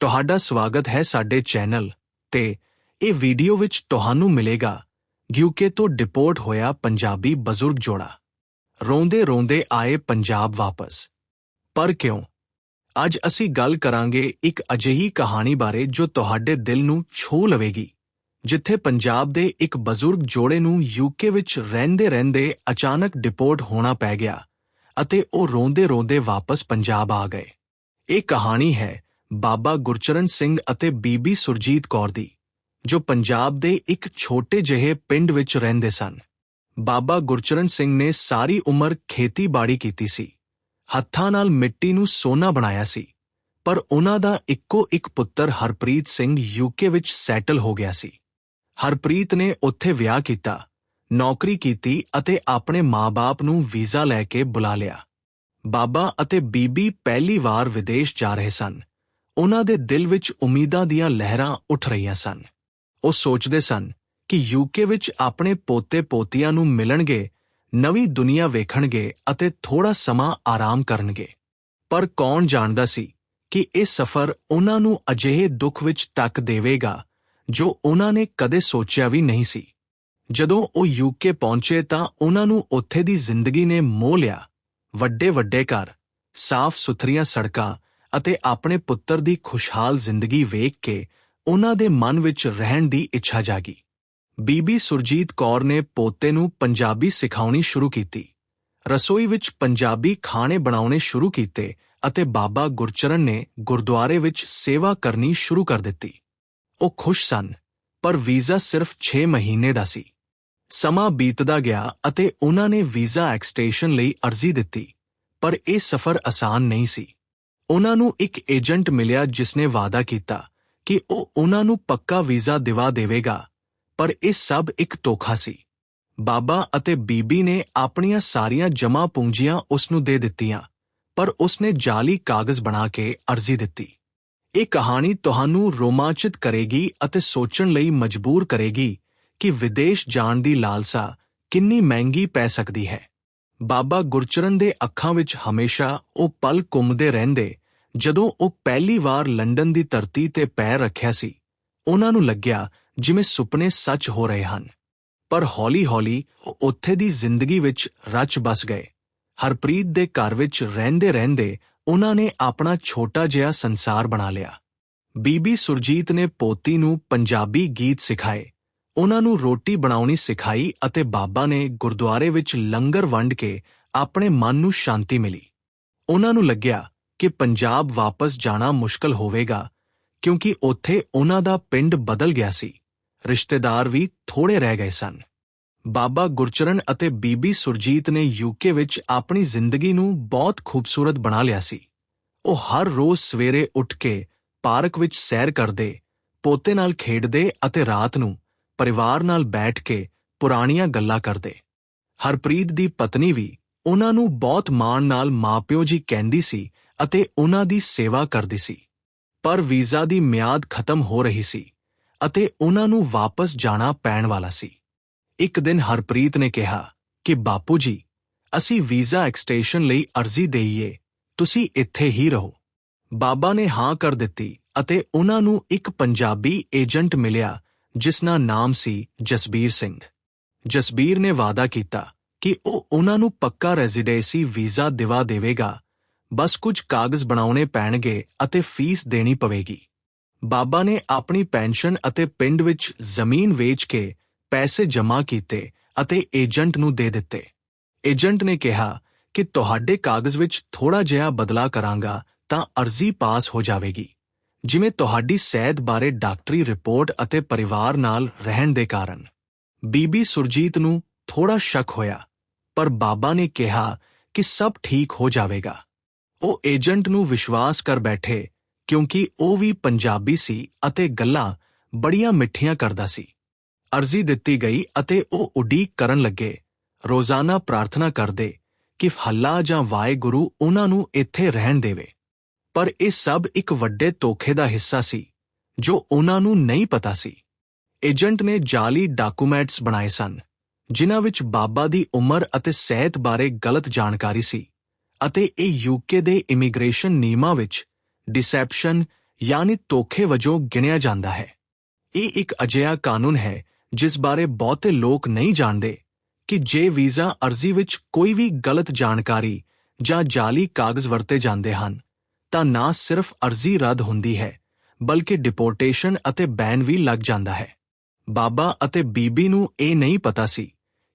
ਤੁਹਾਡਾ ਸਵਾਗਤ ਹੈ ਸਾਡੇ ਚੈਨਲ ਤੇ ਇਹ ਵੀਡੀਓ ਵਿੱਚ ਤੁਹਾਨੂੰ ਮਿਲੇਗਾ। ਯੂਕੇ ਤੋਂ ਡਿਪੋਰਟ ਹੋਇਆ ਪੰਜਾਬੀ ਬਜ਼ੁਰਗ ਜੋੜਾ। ਰੋਂਦੇ ਰੋਂਦੇ ਆਏ ਪੰਜਾਬ ਵਾਪਸ। ਪਰ ਕਿਉਂ? ਅੱਜ ਅਸੀਂ ਗੱਲ ਕਰਾਂਗੇ ਇੱਕ ਅਜਿਹੀ ਕਹਾਣੀ ਬਾਰੇ ਜੋ ਤੁਹਾਡੇ ਦਿਲ ਨੂੰ ਛੂ ਲਵੇਗੀ, ਜਿੱਥੇ ਪੰਜਾਬ ਦੇ ਇੱਕ ਬਜ਼ੁਰਗ ਜੋੜੇ ਨੂੰ ਯੂਕੇ ਵਿੱਚ ਰਹਿੰਦੇ ਰਹਿੰਦੇ ਅਚਾਨਕ ਡਿਪੋਰਟ ਹੋਣਾ ਪੈ ਗਿਆ ਅਤੇ ਉਹ ਰੋਂਦੇ ਰੋਂਦੇ ਵਾਪਸ ਪੰਜਾਬ ਆ ਗਏ। ਇਹ ਕਹਾਣੀ ਹੈ ਬਾਬਾ ਗੁਰਚਰਨ ਸਿੰਘ ਅਤੇ ਬੀਬੀ ਸੁਰਜੀਤ ਕੌਰ ਦੀ, ਜੋ ਪੰਜਾਬ ਦੇ ਇੱਕ ਛੋਟੇ ਜਿਹੇ ਪਿੰਡ ਵਿੱਚ ਰਹਿੰਦੇ ਸਨ। ਬਾਬਾ ਗੁਰਚਰਨ ਸਿੰਘ ਨੇ ਸਾਰੀ ਉਮਰ ਖੇਤੀਬਾੜੀ ਕੀਤੀ ਸੀ। ਹੱਥਾਂ ਨਾਲ ਮਿੱਟੀ ਨੂੰ ਸੋਨਾ ਬਣਾਇਆ ਸੀ, ਪਰ ਉਹਨਾਂ ਦਾ ਇੱਕੋ ਇੱਕ ਪੁੱਤਰ ਹਰਪ੍ਰੀਤ ਸਿੰਘ ਯੂਕੇ ਵਿੱਚ ਸੈਟਲ ਹੋ ਗਿਆ ਸੀ। ਹਰਪ੍ਰੀਤ ਨੇ ਉੱਥੇ ਵਿਆਹ ਕੀਤਾ, ਨੌਕਰੀ ਕੀਤੀ ਅਤੇ ਆਪਣੇ ਮਾਂ-ਬਾਪ ਨੂੰ ਵੀਜ਼ਾ ਲੈ ਕੇ ਬੁਲਾ ਲਿਆ। ਬਾਬਾ ਅਤੇ ਬੀਬੀ ਪਹਿਲੀ ਵਾਰ ਵਿਦੇਸ਼ ਜਾ ਰਹੇ ਸਨ। ਉਹਨਾਂ ਦੇ ਦਿਲ ਵਿੱਚ ਉਮੀਦਾਂ ਦੀਆਂ ਲਹਿਰਾਂ ਉੱਠ ਰਹੀਆਂ ਸਨ। ਉਹ ਸੋਚਦੇ ਸਨ ਕਿ ਯੂਕੇ ਵਿੱਚ ਆਪਣੇ ਪੋਤੇ-ਪੋਤੀਆਂ ਨੂੰ ਮਿਲਣਗੇ, ਨਵੀਂ ਦੁਨੀਆ ਵੇਖਣਗੇ ਅਤੇ ਥੋੜਾ ਸਮਾਂ ਆਰਾਮ ਕਰਨਗੇ। ਪਰ ਕੌਣ ਜਾਣਦਾ ਸੀ ਕਿ ਇਹ ਸਫ਼ਰ ਉਹਨਾਂ ਨੂੰ ਅਜਿਹੇ ਦੁੱਖ ਵਿੱਚ ਤੱਕ ਦੇਵੇਗਾ ਜੋ ਉਹਨਾਂ ਨੇ ਕਦੇ ਸੋਚਿਆ ਵੀ ਨਹੀਂ ਸੀ। ਜਦੋਂ ਉਹ ਯੂਕੇ ਪਹੁੰਚੇ ਤਾਂ ਉਹਨਾਂ ਨੂੰ ਉੱਥੇ ਦੀ ਜ਼ਿੰਦਗੀ ਨੇ ਮੋਹ ਲਿਆ। ਵੱਡੇ ਵੱਡੇ ਘਰ ਸਾਫ਼ ਸੁਥਰੀਆਂ ਸੜਕਾਂ ਅਤੇ ਆਪਣੇ ਪੁੱਤਰ ਦੀ ਖੁਸ਼ਹਾਲ ਜ਼ਿੰਦਗੀ ਵੇਖ ਕੇ ਉਹਨਾਂ ਦੇ ਮਨ ਵਿੱਚ ਰਹਿਣ ਦੀ ਇੱਛਾ ਜਾਗੀ। ਬੀਬੀ ਸੁਰਜੀਤ ਕੌਰ ਨੇ ਪੋਤੇ ਨੂੰ ਪੰਜਾਬੀ ਸਿਖਾਉਣੀ ਸ਼ੁਰੂ ਕੀਤੀ। ਰਸੋਈ ਵਿੱਚ ਪੰਜਾਬੀ ਖਾਣੇ ਬਣਾਉਣੇ ਸ਼ੁਰੂ ਕੀਤੇ ਅਤੇ ਬਾਬਾ ਗੁਰਚਰਨ ਨੇ ਗੁਰਦੁਆਰੇ ਵਿੱਚ ਸੇਵਾ ਕਰਨੀ ਸ਼ੁਰੂ ਕਰ ਦਿੱਤੀ। ਉਹ ਖੁਸ਼ ਸਨ, ਪਰ ਵੀਜ਼ਾ ਸਿਰਫ 6 ਮਹੀਨੇ ਦਾ ਸੀ। ਸਮਾਂ ਬੀਤਦਾ ਗਿਆ ਅਤੇ ਉਹਨਾਂ ਨੇ ਵੀਜ਼ਾ ਐਕਸਟੈਂਸ਼ਨ ਲਈ ਅਰਜ਼ੀ ਦਿੱਤੀ, ਪਰ ਇਹ ਸਫ਼ਰ ਆਸਾਨ ਨਹੀਂ ਸੀ। ਉਹਨਾਂ ਨੂੰ ਇੱਕ ਏਜੰਟ ਮਿਲਿਆ ਜਿਸਨੇ ਵਾਅਦਾ ਕੀਤਾ ਕਿ ਉਹ ਉਹਨਾਂ ਨੂੰ ਪੱਕਾ ਵੀਜ਼ਾ ਦਿਵਾ ਦੇਵੇਗਾ, ਪਰ ਇਹ ਸਭ ਇੱਕ ਧੋਖਾ ਸੀ। ਬਾਬਾ ਅਤੇ ਬੀਬੀ ਨੇ ਆਪਣੀਆਂ ਸਾਰੀਆਂ ਜਮ੍ਹਾਂ ਪੂੰਜੀਆਂ ਉਸ ਨੂੰ ਦੇ ਦਿੱਤੀਆਂ, ਪਰ ਉਸਨੇ ਜਾਲੀ ਕਾਗਜ਼ ਬਣਾ ਕੇ ਅਰਜ਼ੀ ਦਿੱਤੀ। ਇਹ ਕਹਾਣੀ ਤੁਹਾਨੂੰ ਰੋਮਾਂਚਿਤ ਕਰੇਗੀ ਅਤੇ ਸੋਚਣ ਲਈ ਮਜਬੂਰ ਕਰੇਗੀ ਕਿ ਵਿਦੇਸ਼ ਜਾਣ ਦੀ ਲਾਲਸਾ ਕਿੰਨੀ ਮਹਿੰਗੀ ਪੈ ਸਕਦੀ ਹੈ। ਬਾਬਾ ਗੁਰਚਰਨ ਦੇ ਅੱਖਾਂ ਵਿੱਚ ਹਮੇਸ਼ਾ ਉਹ ਪਲ ਘੁੰਮਦੇ ਰਹਿੰਦੇ ਜਦੋਂ ਉਹ ਪਹਿਲੀ ਵਾਰ ਲੰਡਨ ਦੀ ਧਰਤੀ ਤੇ ਪੈਰ ਰੱਖਿਆ ਸੀ, ਉਹਨਾਂ ਨੂੰ ਲੱਗਿਆ ਜਿਵੇਂ ਸੁਪਨੇ ਸੱਚ ਹੋ ਰਹੇ ਹਨ। ਪਰ ਹੌਲੀ-ਹੌਲੀ ਉਹ ਉੱਥੇ ਦੀ ਜ਼ਿੰਦਗੀ ਵਿੱਚ ਰਚ ਬਸ ਗਏ। ਹਰਪ੍ਰੀਤ ਦੇ ਘਰ ਵਿੱਚ ਰਹਿੰਦੇ-ਰਹਿੰਦੇ ਉਹਨਾਂ ਨੇ ਆਪਣਾ ਛੋਟਾ ਜਿਹਾ ਸੰਸਾਰ ਬਣਾ ਲਿਆ। ਬੀਬੀ ਸੁਰਜੀਤ ਨੇ ਪੋਤੀ ਨੂੰ ਪੰਜਾਬੀ ਗੀਤ ਸਿਖਾਏ। ਉਹਨਾਂ ਨੂੰ ਰੋਟੀ ਬਣਾਉਣੀ ਸਿਖਾਈ ਅਤੇ ਬਾਬਾ ਨੇ ਗੁਰਦੁਆਰੇ ਵਿੱਚ ਲੰਗਰ ਵੰਡ ਕੇ ਆਪਣੇ ਮਨ ਨੂੰ ਸ਼ਾਂਤੀ ਮਿਲੀ। ਉਹਨਾਂ ਨੂੰ ਲੱਗਿਆ ਕਿ ਪੰਜਾਬ ਵਾਪਸ ਜਾਣਾ ਮੁਸ਼ਕਲ ਹੋਵੇਗਾ, ਕਿਉਂਕਿ ਉੱਥੇ ਉਹਨਾਂ ਦਾ ਪਿੰਡ ਬਦਲ ਗਿਆ ਸੀ। ਰਿਸ਼ਤੇਦਾਰ ਵੀ ਥੋੜੇ ਰਹਿ ਗਏ ਸਨ। ਬਾਬਾ ਗੁਰਚਰਨ ਅਤੇ ਬੀਬੀ ਸੁਰਜੀਤ ਨੇ ਯੂਕੇ ਵਿੱਚ ਆਪਣੀ ਜ਼ਿੰਦਗੀ ਨੂੰ ਬਹੁਤ ਖੂਬਸੂਰਤ ਬਣਾ ਲਿਆ ਸੀ। ਉਹ ਹਰ ਰੋਜ਼ ਸਵੇਰੇ ਉੱਠ ਕੇ ਪਾਰਕ ਵਿੱਚ ਸੈਰ ਕਰਦੇ, ਪੋਤੇ ਨਾਲ ਖੇਡਦੇ ਅਤੇ ਰਾਤ ਨੂੰ ਪਰਿਵਾਰ ਨਾਲ ਬੈਠ ਕੇ ਪੁਰਾਣੀਆਂ ਗੱਲਾਂ ਕਰਦੇ। ਹਰਪ੍ਰੀਤ ਦੀ ਪਤਨੀ ਵੀ ਉਹਨਾਂ ਨੂੰ ਬਹੁਤ ਮਾਣ ਨਾਲ ਮਾਪਿਓ ਜੀ ਕਹਿੰਦੀ ਸੀ ਅਤੇ ਉਹਨਾਂ ਦੀ ਸੇਵਾ ਕਰਦੀ ਸੀ। ਪਰ ਵੀਜ਼ਾ ਦੀ ਮਿਆਦ ਖਤਮ ਹੋ ਰਹੀ ਸੀ ਅਤੇ ਉਹਨਾਂ ਨੂੰ ਵਾਪਸ ਜਾਣਾ ਪੈਣ ਵਾਲਾ ਸੀ। ਇੱਕ ਦਿਨ ਹਰਪ੍ਰੀਤ ਨੇ ਕਿਹਾ ਕਿ, ਬਾਪੂ ਜੀ, ਅਸੀਂ ਵੀਜ਼ਾ ਐਕਸਟੈਂਸ਼ਨ ਲਈ ਅਰਜ਼ੀ ਦੇਈਏ, ਤੁਸੀਂ ਇੱਥੇ ਹੀ ਰਹੋ। ਬਾਬਾ ਨੇ ਹਾਂ ਕਰ ਦਿੱਤੀ ਅਤੇ ਉਹਨਾਂ ਨੂੰ ਇੱਕ ਪੰਜਾਬੀ ਏਜੰਟ ਮਿਲਿਆ, ਜਿਸ ਦਾ ਨਾਮ ਸੀ ਜਸਬੀਰ ਸਿੰਘ। ਜਸਬੀਰ ਨੇ ਵਾਅਦਾ ਕੀਤਾ ਕਿ ਉਹ ਉਹਨਾਂ ਨੂੰ ਪੱਕਾ ਰੈਜ਼ੀਡੈਂਸੀ ਵੀਜ਼ਾ ਦਿਵਾ ਦੇਵੇਗਾ ਬਸ ਕੁਝ ਕਾਗਜ਼ ਬਣਾਉਣੇ ਪੈਣਗੇ ਅਤੇ ਫੀਸ ਦੇਣੀ ਪਵੇਗੀ। ਬਾਬਾ ਨੇ ਆਪਣੀ ਪੈਨਸ਼ਨ ਅਤੇ ਪਿੰਡ ਵਿੱਚ ਜ਼ਮੀਨ ਵੇਚ ਕੇ ਪੈਸੇ ਜਮ੍ਹਾਂ ਕੀਤੇ ਅਤੇ ਏਜੰਟ ਨੂੰ ਦੇ ਦਿੱਤੇ। ਏਜੰਟ ਨੇ ਕਿਹਾ ਕਿ ਤੁਹਾਡੇ ਕਾਗਜ਼ ਵਿੱਚ ਥੋੜਾ ਜਿਹਾ ਬਦਲਾ ਕਰਾਂਗਾ ਤਾਂ ਅਰਜ਼ੀ ਪਾਸ ਹੋ ਜਾਵੇਗੀ, ਜਿਵੇਂ ਤੁਹਾਡੀ ਸਿਹਤ ਬਾਰੇ ਡਾਕਟਰੀ ਰਿਪੋਰਟ ਅਤੇ ਪਰਿਵਾਰ ਨਾਲ ਰਹਿਣ ਦੇ ਕਾਰਨ। ਬੀਬੀ ਸੁਰਜੀਤ ਨੂੰ ਥੋੜਾ ਸ਼ੱਕ ਹੋਇਆ, ਪਰ ਬਾਬਾ ਨੇ ਕਿਹਾ ਕਿ ਸਭ ਠੀਕ ਹੋ ਜਾਵੇਗਾ। ਉਹ ਏਜੰਟ ਨੂੰ ਵਿਸ਼ਵਾਸ ਕਰ ਬੈਠੇ, ਕਿਉਂਕਿ ਉਹ ਵੀ ਪੰਜਾਬੀ ਸੀ ਅਤੇ ਗੱਲਾਂ ਬੜੀਆਂ ਮਿੱਠੀਆਂ ਕਰਦਾ ਸੀ। ਅਰਜ਼ੀ ਦਿੱਤੀ ਗਈ ਅਤੇ ਉਹ ਉਡੀਕ ਕਰਨ ਲੱਗੇ। ਰੋਜ਼ਾਨਾ ਪ੍ਰਾਰਥਨਾ ਕਰਦੇ ਕਿ ਹੱਲਾ ਜਾਂ ਵਾਹਿਗੁਰੂ ਉਹਨਾਂ ਨੂੰ ਇੱਥੇ ਰਹਿਣ ਦੇਵੇ। ਪਰ ਇਹ ਸਭ ਇੱਕ ਵੱਡੇ ਧੋਖੇ ਦਾ ਹਿੱਸਾ ਸੀ, ਜੋ ਉਹਨਾਂ ਨੂੰ ਨਹੀਂ ਪਤਾ ਸੀ। ਏਜੰਟ ਨੇ ਜਾਲੀ ਡਾਕੂਮੈਂਟਸ ਬਣਾਏ ਸਨ, ਜਿਨ੍ਹਾਂ ਵਿੱਚ ਬਾਬਾ ਦੀ ਉਮਰ ਅਤੇ ਸਿਹਤ ਬਾਰੇ ਗਲਤ ਜਾਣਕਾਰੀ ਸੀ। ਅਤੇ ਇਹ ਯੂਕੇ ਦੇ ਇਮੀਗ੍ਰੇਸ਼ਨ ਨਿਯਮਾਂ ਵਿੱਚ ਡਿਸੈਪਸ਼ਨ ਯਾਨੀ ਧੋਖੇ ਵਜੋਂ ਗਿਣਿਆ ਜਾਂਦਾ ਹੈ। ਇਹ ਇੱਕ ਅਜਿਹਾ ਕਾਨੂੰਨ ਹੈ ਜਿਸ ਬਾਰੇ ਬਹੁਤੇ ਲੋਕ ਨਹੀਂ ਜਾਣਦੇ ਕਿ ਜੇ ਵੀਜ਼ਾ ਅਰਜ਼ੀ ਵਿੱਚ ਕੋਈ ਵੀ ਗਲਤ ਜਾਣਕਾਰੀ ਜਾਂ ਜਾਲੀ ਕਾਗਜ਼ ਵਰਤੇ ਜਾਂਦੇ ਹਨ, ਤਾਂ ਨਾ ਸਿਰਫ ਅਰਜ਼ੀ ਰੱਦ ਹੁੰਦੀ ਹੈ, ਬਲਕਿ ਡਿਪੋਰਟੇਸ਼ਨ ਅਤੇ ਬੈਨ ਵੀ ਲੱਗ ਜਾਂਦਾ ਹੈ। ਬਾਬਾ ਅਤੇ ਬੀਬੀ ਨੂੰ ਇਹ ਨਹੀਂ ਪਤਾ ਸੀ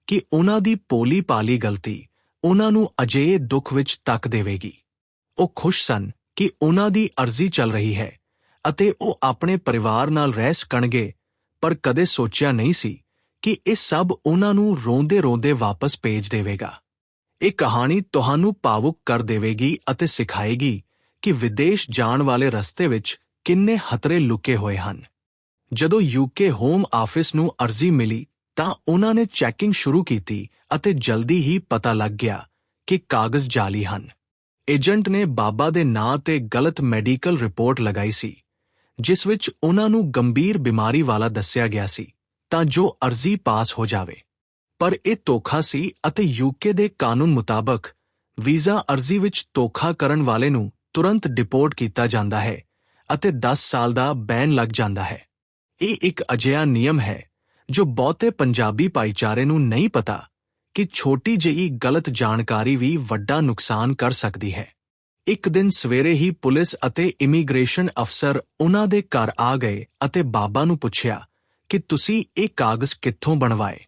ਕਿ ਉਹਨਾਂ ਦੀ ਪੋਲੀ ਪਾਲੀ ਗਲਤੀ ਉਹਨਾਂ ਨੂੰ ਅਜਿਹੇ ਦੁੱਖ ਵਿੱਚ ਤੱਕ ਦੇਵੇਗੀ। ਉਹ ਖੁਸ਼ ਸਨ ਕਿ ਉਹਨਾਂ ਦੀ ਅਰਜ਼ੀ ਚੱਲ ਰਹੀ ਹੈ ਅਤੇ ਉਹ ਆਪਣੇ ਪਰਿਵਾਰ ਨਾਲ ਰਹਿ ਸਕਣਗੇ ਪਰ ਕਦੇ ਸੋਚਿਆ ਨਹੀਂ ਸੀ ਕਿ ਇਹ ਸਭ ਉਹਨਾਂ ਨੂੰ ਰੋਂਦੇ-ਰੋਂਦੇ ਵਾਪਸ ਭੇਜ ਦੇਵੇਗਾ। ਇਹ ਕਹਾਣੀ ਤੁਹਾਨੂੰ ਭਾਵੁਕ ਕਰ ਦੇਵੇਗੀ ਅਤੇ ਸਿਖਾਏਗੀ ਕਿ ਵਿਦੇਸ਼ ਜਾਣ ਵਾਲੇ ਰਸਤੇ ਵਿੱਚ ਕਿੰਨੇ ਖਤਰੇ ਲੁਕੇ ਹੋਏ ਹਨ। ਜਦੋਂ ਯੂਕੇ ਹੋਮ ਆਫਿਸ ਨੂੰ ਅਰਜ਼ੀ ਮਿਲੀ ਤਾਂ ਉਹਨਾਂ ਨੇ ਚੈਕਿੰਗ ਸ਼ੁਰੂ ਕੀਤੀ ਅਤੇ ਜਲਦੀ ਹੀ ਪਤਾ ਲੱਗ ਗਿਆ ਕਿ ਕਾਗਜ਼ ਜਾਲੀ ਹਨ। ਏਜੰਟ ਨੇ ਬਾਬਾ ਦੇ ਨਾਂ ਤੇ ਗਲਤ ਮੈਡੀਕਲ ਰਿਪੋਰਟ ਲਗਾਈ ਸੀ, ਜਿਸ ਵਿੱਚ ਉਹਨਾਂ ਨੂੰ ਗੰਭੀਰ ਬਿਮਾਰੀ ਵਾਲਾ ਦੱਸਿਆ ਗਿਆ ਸੀ, ਤਾਂ ਜੋ ਅਰਜ਼ੀ ਪਾਸ ਹੋ ਜਾਵੇ। ਪਰ ਇਹ ਧੋਖਾ ਸੀ ਅਤੇ ਯੂਕੇ ਦੇ ਕਾਨੂੰਨ ਮੁਤਾਬਕ ਵੀਜ਼ਾ ਅਰਜ਼ੀ ਵਿੱਚ ਧੋਖਾ ਕਰਨ ਵਾਲੇ ਨੂੰ ਤੁਰੰਤ ਡਿਪੋਰਟ ਕੀਤਾ ਜਾਂਦਾ ਹੈ ਅਤੇ 10 ਸਾਲ ਦਾ ਬੈਨ ਲੱਗ ਜਾਂਦਾ ਹੈ। ਇਹ ਇੱਕ ਅਜਿਹਾ ਨਿਯਮ ਹੈ ਜੋ ਬਹੁਤੇ ਪੰਜਾਬੀ ਭਾਈਚਾਰੇ ਨੂੰ ਨਹੀਂ ਪਤਾ ਕਿ ਛੋਟੀ ਜਿਹੀ ਗਲਤ ਜਾਣਕਾਰੀ ਵੀ ਵੱਡਾ ਨੁਕਸਾਨ ਕਰ ਸਕਦੀ ਹੈ। ਇੱਕ ਦਿਨ ਸਵੇਰੇ ਹੀ ਪੁਲਿਸ ਅਤੇ ਇਮੀਗ੍ਰੇਸ਼ਨ ਅਫਸਰ ਉਹਨਾਂ ਦੇ ਘਰ ਆ ਗਏ ਅਤੇ ਬਾਬਾ ਨੂੰ ਪੁੱਛਿਆ ਕਿ ਤੁਸੀਂ ਇਹ ਕਾਗਜ਼ ਕਿੱਥੋਂ ਬਣਵਾਏ?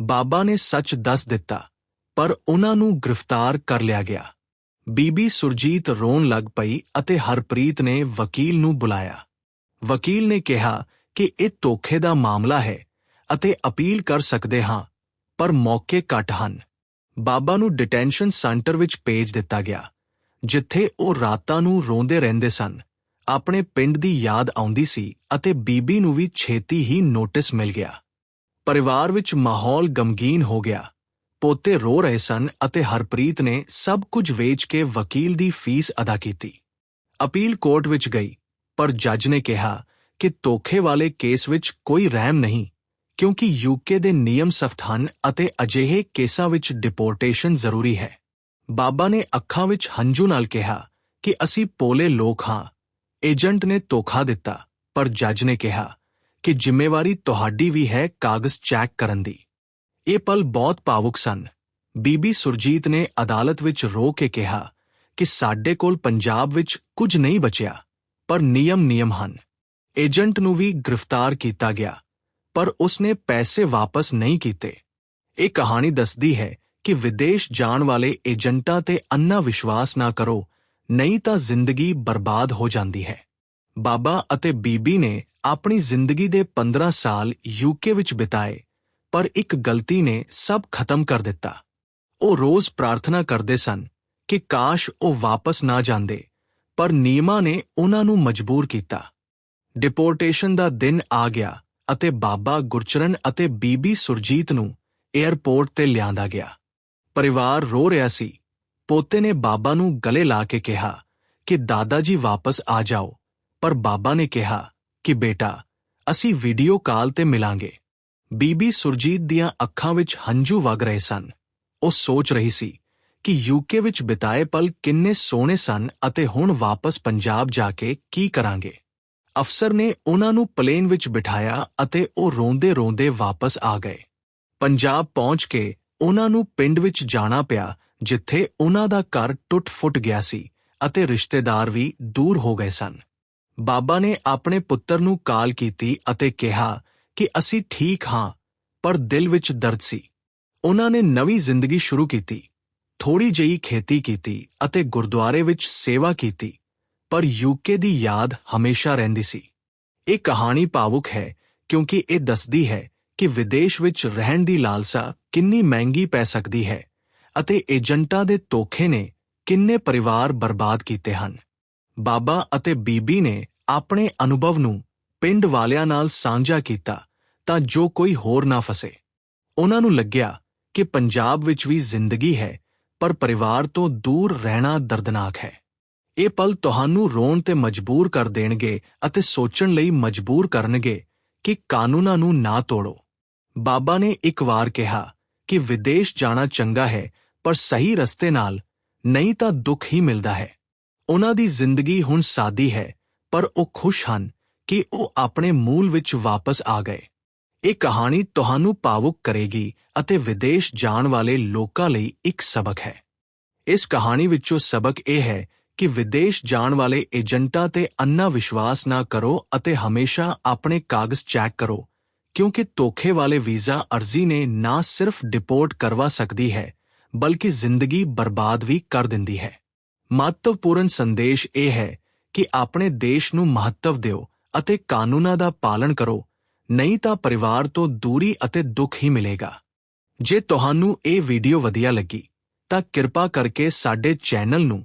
ਬਾਬਾ ਨੇ ਸੱਚ ਦੱਸ ਦਿੱਤਾ, ਪਰ ਉਹਨਾਂ ਨੂੰ ਗ੍ਰਿਫਤਾਰ ਕਰ ਲਿਆ ਗਿਆ। ਬੀਬੀ ਸੁਰਜੀਤ ਰੋਣ ਲੱਗ ਪਈ ਅਤੇ ਹਰਪ੍ਰੀਤ ਨੇ ਵਕੀਲ ਨੂੰ ਬੁਲਾਇਆ। ਵਕੀਲ ਨੇ ਕਿਹਾ ਕਿ ਇਹ ਧੋਖੇ ਦਾ ਮਾਮਲਾ ਹੈ ਅਤੇ ਅਪੀਲ ਕਰ ਸਕਦੇ ਹਾਂ, ਪਰ ਮੌਕੇ ਘੱਟ ਹਨ। ਬਾਬਾ ਨੂੰ ਡਿਟੈਂਸ਼ਨ ਸੈਂਟਰ ਵਿੱਚ ਭੇਜ ਦਿੱਤਾ ਗਿਆ, ਜਿੱਥੇ ਉਹ ਰਾਤਾਂ ਨੂੰ ਰੋਂਦੇ ਰਹਿੰਦੇ ਸਨ। ਆਪਣੇ ਪਿੰਡ ਦੀ ਯਾਦ ਆਉਂਦੀ ਸੀ ਅਤੇ ਬੀਬੀ ਨੂੰ ਵੀ ਛੇਤੀ ਹੀ ਨੋਟਿਸ ਮਿਲ ਗਿਆ। ਪਰਿਵਾਰ ਵਿੱਚ ਮਾਹੌਲ ਗਮਗੀਨ ਹੋ ਗਿਆ। ਪੋਤੇ ਰੋ ਰਹੇ ਸਨ ਅਤੇ ਹਰਪ੍ਰੀਤ ਨੇ ਸਭ ਕੁਝ ਵੇਚ ਕੇ ਵਕੀਲ ਦੀ ਫੀਸ ਅਦਾ ਕੀਤੀ। ਅਪੀਲ ਕੋਰਟ ਵਿੱਚ ਗਈ, ਪਰ ਜੱਜ ਨੇ ਕਿਹਾ ਕਿ ਧੋਖੇ ਵਾਲੇ ਕੇਸ ਵਿੱਚ ਕੋਈ ਰਹਿਮ ਨਹੀਂ। ਕਿਉਂਕਿ ਯੂਕੇ ਦੇ ਨਿਯਮ ਸਖਤ ਹਨ ਅਤੇ ਅਜਿਹੇ ਕੇਸਾਂ ਵਿੱਚ ਡਿਪੋਰਟੇਸ਼ਨ ਜ਼ਰੂਰੀ ਹੈ। ਬਾਬਾ ਨੇ ਅੱਖਾਂ ਵਿੱਚ ਹੰਝੂ ਨਾਲ ਕਿਹਾ ਕਿ ਅਸੀਂ ਪੋਲੇ ਲੋਕ ਹਾਂ। ਏਜੰਟ ਨੇ ਧੋਖਾ ਦਿੱਤਾ, ਪਰ ਜੱਜ ਨੇ ਕਿਹਾ ਕਿ ਜ਼ਿੰਮੇਵਾਰੀ ਤੁਹਾਡੀ ਵੀ ਹੈ ਕਾਗਜ਼ ਚੈੱਕ ਕਰਨ ਦੀ। ਇਹ ਪਲ ਬਹੁਤ ਭਾਵੁਕ ਸਨ। ਬੀਬੀ ਸੁਰਜੀਤ ਨੇ ਅਦਾਲਤ ਵਿੱਚ ਰੋ ਕੇ ਕਿਹਾ ਕਿ ਸਾਡੇ ਕੋਲ ਪੰਜਾਬ ਵਿੱਚ ਕੁਝ ਨਹੀਂ ਬਚਿਆ, ਪਰ ਨਿਯਮ ਨਿਯਮ ਹਨ। ਏਜੰਟ ਨੂੰ ਵੀ ਗ੍ਰਿਫਤਾਰ ਕੀਤਾ ਗਿਆ। ਪਰ ਉਸਨੇ ਪੈਸੇ ਵਾਪਸ ਨਹੀਂ ਕੀਤੇ। ਇਹ ਕਹਾਣੀ ਦੱਸਦੀ ਹੈ ਕਿ ਵਿਦੇਸ਼ ਜਾਣ ਵਾਲੇ ਏਜੰਟਾਂ ਤੇ ਅੰਨਾ ਵਿਸ਼ਵਾਸ ਨਾ ਕਰੋ, ਨਹੀਂ ਤਾਂ ਜ਼ਿੰਦਗੀ ਬਰਬਾਦ ਹੋ ਜਾਂਦੀ ਹੈ। ਬਾਬਾ ਅਤੇ ਬੀਬੀ ਨੇ ਆਪਣੀ ਜ਼ਿੰਦਗੀ ਦੇ 15 ਸਾਲ ਯੂਕੇ ਵਿੱਚ ਬਿਤਾਏ, ਪਰ ਇੱਕ ਗਲਤੀ ਨੇ ਸਭ ਖਤਮ ਕਰ ਦਿੱਤਾ। ਉਹ ਰੋਜ਼ ਪ੍ਰਾਰਥਨਾ ਕਰਦੇ ਸਨ ਕਿ ਕਾਸ਼ ਉਹ ਵਾਪਸ ਨਾ ਜਾਂਦੇ, ਪਰ ਨੀਮਾ ਨੇ ਉਹਨਾਂ ਨੂੰ ਮਜਬੂਰ ਕੀਤਾ। ਡਿਪੋਰਟੇਸ਼ਨ ਦਾ ਦਿਨ ਆ ਗਿਆ ਅਤੇ ਬਾਬਾ ਗੁਰਚਰਨ ਅਤੇ ਬੀਬੀ ਸੁਰਜੀਤ ਨੂੰ 에ਅਰਪੋਰਟ ਤੇ ਲਿਆਂਦਾ ਗਿਆ। ਪਰਿਵਾਰ ਰੋ ਰਿਹਾ ਸੀ। ਪੋਤੇ ਨੇ ਬਾਬਾ ਨੂੰ ਗਲੇ ਲਾ ਕੇ ਕਿਹਾ ਕਿ ਦਾਦਾ ਜੀ ਵਾਪਸ ਆ ਜਾਓ। ਪਰ ਬਾਬਾ ਨੇ ਕਿਹਾ ਕਿ, ਬੇਟਾ, ਅਸੀਂ ਵੀਡੀਓ ਕਾਲ ਤੇ ਮਿਲਾਂਗੇ। ਬੀਬੀ ਸੁਰਜੀਤ ਦੀਆਂ ਅੱਖਾਂ ਵਿੱਚ ਹੰਝੂ ਵਗ ਰਹੇ ਸਨ। ਉਹ ਸੋਚ ਰਹੀ ਸੀ ਕਿ ਯੂਕੇ ਵਿੱਚ ਬਿਤਾਏ ਪਲ ਕਿੰਨੇ ਸੋਹਣੇ ਸਨ ਅਤੇ ਹੁਣ ਵਾਪਸ ਪੰਜਾਬ ਜਾ ਕੇ ਕੀ ਕਰਾਂਗੇ। ਅਫਸਰ ਨੇ ਉਹਨਾਂ ਨੂੰ ਪਲੇਨ ਵਿੱਚ ਬਿਠਾਇਆ ਅਤੇ ਉਹ ਰੋਂਦੇ-ਰੋਂਦੇ ਵਾਪਸ ਆ ਗਏ। ਪੰਜਾਬ ਪਹੁੰਚ ਕੇ ਉਹਨਾਂ ਨੂੰ ਪਿੰਡ ਵਿੱਚ ਜਾਣਾ ਪਿਆ, ਜਿੱਥੇ ਉਹਨਾਂ ਦਾ ਘਰ ਟੁੱਟ-ਫੁੱਟ ਗਿਆ ਸੀ ਅਤੇ ਰਿਸ਼ਤੇਦਾਰ ਵੀ ਦੂਰ ਹੋ ਗਏ ਸਨ। ਬਾਬਾ ਨੇ ਆਪਣੇ ਪੁੱਤਰ ਨੂੰ ਕਾਲ ਕੀਤੀ ਅਤੇ ਕਿਹਾ ਕਿ ਅਸੀਂ ਠੀਕ ਹਾਂ, ਪਰ ਦਿਲ ਵਿੱਚ ਦਰਦ ਸੀ। ਉਹਨਾਂ ਨੇ ਨਵੀਂ ਜ਼ਿੰਦਗੀ ਸ਼ੁਰੂ ਕੀਤੀ ਥੋੜੀ ਜਿਹੀ ਖੇਤੀ ਕੀਤੀ ਅਤੇ ਗੁਰਦੁਆਰੇ ਵਿੱਚ ਸੇਵਾ ਕੀਤੀ। ਪਰ ਯੂਕੇ ਦੀ ਯਾਦ ਹਮੇਸ਼ਾ ਰਹਿੰਦੀ ਸੀ। ਇਹ ਕਹਾਣੀ ਭਾਵੁਕ ਹੈ, ਕਿਉਂਕਿ ਇਹ ਦੱਸਦੀ ਹੈ ਕਿ ਵਿਦੇਸ਼ ਵਿੱਚ ਰਹਿਣ ਦੀ ਲਾਲਸਾ ਕਿੰਨੀ ਮਹਿੰਗੀ ਪੈ ਸਕਦੀ ਹੈ ਅਤੇ ਏਜੰਟਾਂ ਦੇ ਧੋਖੇ ਨੇ ਕਿੰਨੇ ਪਰਿਵਾਰ ਬਰਬਾਦ ਕੀਤੇ ਹਨ। ਬਾਬਾ ਅਤੇ ਬੀਬੀ ਨੇ ਆਪਣੇ ਅਨੁਭਵ ਨੂੰ ਪਿੰਡ ਵਾਲਿਆਂ ਨਾਲ ਸਾਂਝਾ ਕੀਤਾ ਤਾਂ ਜੋ ਕੋਈ ਹੋਰ ਨਾ ਫਸੇ। ਉਹਨਾਂ ਨੂੰ ਲੱਗਿਆ ਕਿ ਪੰਜਾਬ ਵਿੱਚ ਵੀ ਜ਼ਿੰਦਗੀ ਹੈ, ਪਰ ਪਰਿਵਾਰ ਤੋਂ ਦੂਰ ਰਹਿਣਾ ਦਰਦਨਾਕ ਹੈ। ਇਹ ਪਲ ਤੁਹਾਨੂੰ ਰੋਣ ਤੇ ਮਜਬੂਰ ਕਰ ਦੇਣਗੇ ਅਤੇ ਸੋਚਣ ਲਈ ਮਜਬੂਰ ਕਰਨਗੇ ਕਿ ਕਾਨੂੰਨਾਂ ਨੂੰ ਨਾ ਤੋੜੋ। ਬਾਬਾ ਨੇ ਇੱਕ ਵਾਰ ਕਿਹਾ ਕਿ ਵਿਦੇਸ਼ ਜਾਣਾ ਚੰਗਾ ਹੈ, ਪਰ ਸਹੀ ਰਸਤੇ ਨਾਲ ਨਹੀਂ ਤਾਂ ਦੁੱਖ ਹੀ ਮਿਲਦਾ ਹੈ। ਉਹਨਾਂ ਦੀ ਜ਼ਿੰਦਗੀ ਹੁਣ ਸਾਦੀ ਹੈ, ਪਰ ਉਹ ਖੁਸ਼ ਹਨ ਕਿ ਉਹ ਆਪਣੇ ਮੂਲ ਵਿੱਚ ਵਾਪਸ ਆ ਗਏ। ਇਹ ਕਹਾਣੀ ਤੁਹਾਨੂੰ ਭਾਵੁਕ ਕਰੇਗੀ ਅਤੇ ਵਿਦੇਸ਼ ਜਾਣ ਵਾਲੇ ਲੋਕਾਂ ਲਈ ਇੱਕ ਸਬਕ ਹੈ। ਇਸ ਕਹਾਣੀ ਵਿੱਚੋਂ ਸਬਕ ਇਹ ਹੈ ਕਿ ਵਿਦੇਸ਼ ਜਾਣ ਵਾਲੇ ਏਜੰਟਾਂ ਤੇ ਅੰਨਾ ਵਿਸ਼ਵਾਸ ਨਾ ਕਰੋ ਅਤੇ ਹਮੇਸ਼ਾ ਆਪਣੇ ਕਾਗਜ਼ ਚੈੱਕ ਕਰੋ, ਕਿਉਂਕਿ ਧੋਖੇ ਵਾਲੇ ਵੀਜ਼ਾ ਅਰਜ਼ੀ ਨੇ ਨਾ ਸਿਰਫ ਡਿਪੋਰਟ ਕਰਵਾ ਸਕਦੀ ਹੈ, ਬਲਕਿ ਜ਼ਿੰਦਗੀ ਬਰਬਾਦ ਵੀ ਕਰ ਦਿੰਦੀ ਹੈ। ਮਹੱਤਵਪੂਰਨ ਸੰਦੇਸ਼ ਇਹ ਹੈ ਕਿ ਆਪਣੇ ਦੇਸ਼ ਨੂੰ ਮਹੱਤਵ ਦਿਓ ਅਤੇ ਕਾਨੂੰਨਾਂ ਦਾ ਪਾਲਣ ਕਰੋ, ਨਹੀਂ ਤਾਂ ਪਰਿਵਾਰ ਤੋਂ ਦੂਰੀ ਅਤੇ ਦੁੱਖ ਹੀ ਮਿਲੇਗਾ। ਜੇ ਤੁਹਾਨੂੰ ਇਹ ਵੀਡੀਓ ਵਧੀਆ ਲੱਗੀ, ਤਾਂ ਕਿਰਪਾ ਕਰਕੇ ਸਾਡੇ ਚੈਨਲ ਨੂੰ